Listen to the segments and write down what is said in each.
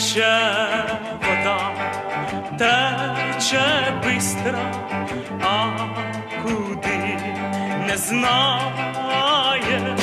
тече вода, тече бистра, а куди не знає.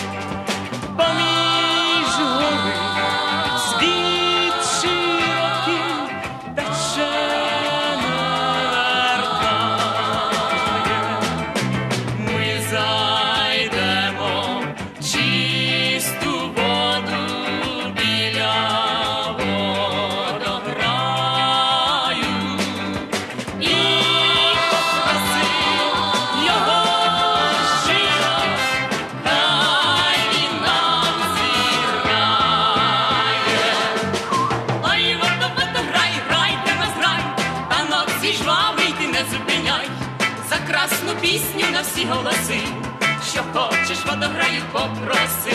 пісню на всі голоси, що хочеш, водограю попроси.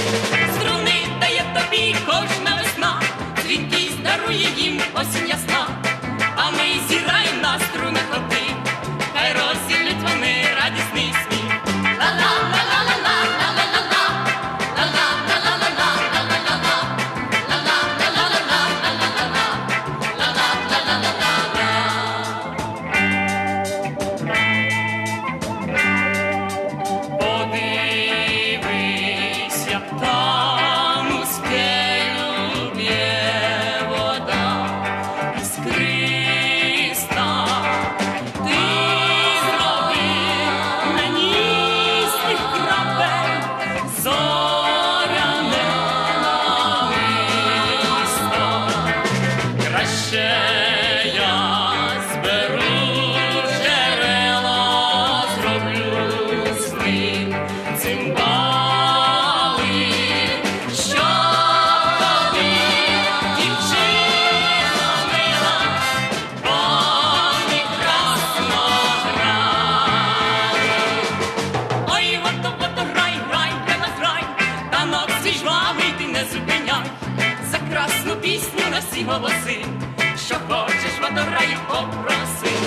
всі голоси, що хочеш водограю попроси.